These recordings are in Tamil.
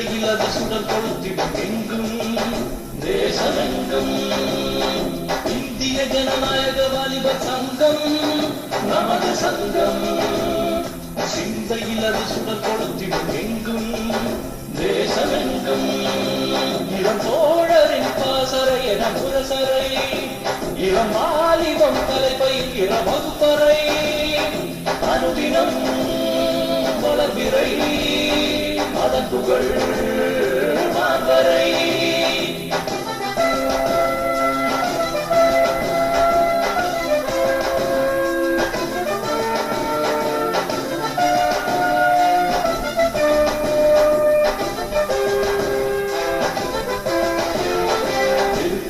சிந்தையில் அது சுடர் கொளுத்திடும் எங்கும் தேசரங்கம் இந்திய ஜனநாயக வாலிப சங்கம் நமது சங்கம். சிந்தையில் அது சுடர் கொளுத்திடும் எங்கும் தேசரங்கம் இளம் தோழரின் பாசறை என புரசரை இளம் மாலிபம் தலைப்பை இளம் வகுப்பறை. அனுதினம் வளர்விரை புகழ் மாவரை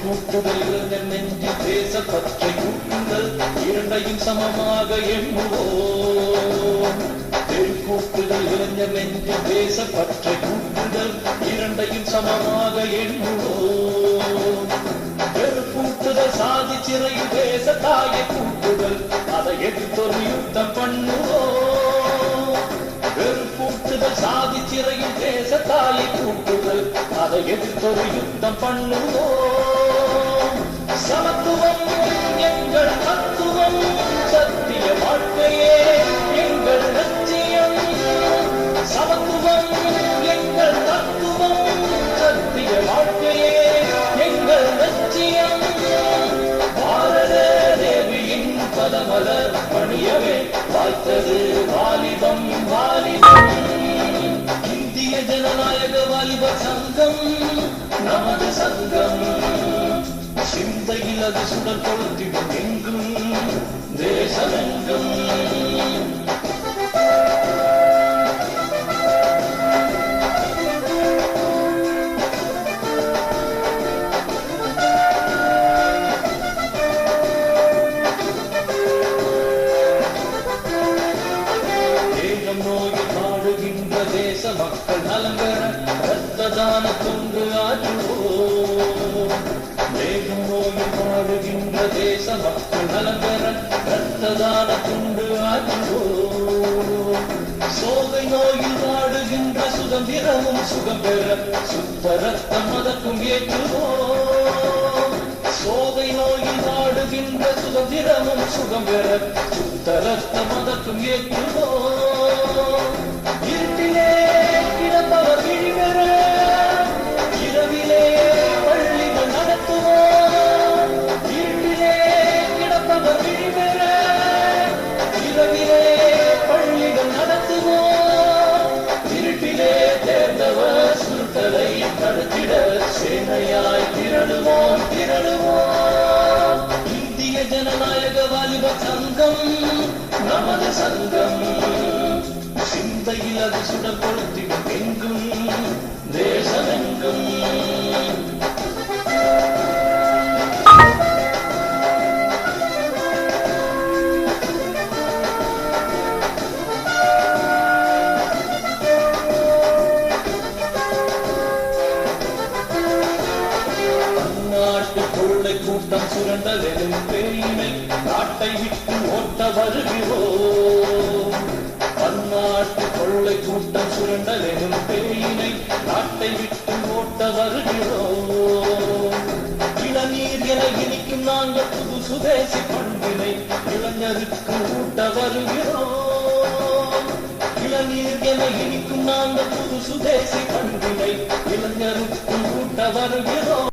கூட்டுதல் இளைஞர் நெஞ்சில் இரண்டையும் சமமாக எண்ணுவோம் கூட்டுதல் இளைஞர் நெஞ்சில் தேச பற்றை கூட்டுதல் இரண்டையும் சமமாக எண்ணுவோம். பெருக்கூட்டுதல் சாதி சிறையில் தேச தாயை கூட்டுதல் அதை எதிர்த்தொரு யுத்தம் பண்ணுவோம். வெறுப்பூட்டுதல் சாதி சிறையில் தேச தாயை கூட்டுதல் அதை எதிர்த்தொரு யுத்தம் பண்ணுவோம். சமத்துவம் எங்கள் தத்துவம் ஜனநாயக சங்கம் நமது சங்கம். சிந்தையில் அது சுடர் கொளுத்திடும் எங்கும் தேசமெங்கும். மக்கள் நலங்கர ரத்த தான தொண்டு ஆற்றுவோம் மேகம் நோய் பாடுகின்ற தேச மக்கள் நலங்கர ரத்ததான தான தொண்டு ஆற்றுவோம் சோகை நோயில் வாடுகின்ற சுதந்திரமும் சுகம் பெற சுத்த ரத்தம் அதற்கும் ஏற்றுவோம் சோகை நோயில் வாடுகின்ற சுதந்திரமும் சுகம் பெற சுத்த ரத்தம் அதற்கும் ஏற்றுவோம் சங்கம் சிந்தையில் அது சுடர் கொளுத்திடும் எங்கும் தேசமெங்கும் கொள்ளை கூட்டம் சுரண்டலும் பேயினை நாட்டை விட்டு ஓட்ட வருகிறோ? பன்னாட்டு கொள்ளை கூட்டம் சுரண்டலும் பேயினை நாட்டை விட்டு ஓட்ட வருகிறோ? இளநீர் என இனிக்கும் நாங்கள் புது சுதேசி பண்பினை இளைஞருக்கு ஊட்ட வருகிறோம் இளநீர் என இனிக்கும் நாங்கள் புது சுதேசி பண்பினை இளைஞருக்கு ஊட்ட வருகிறோம்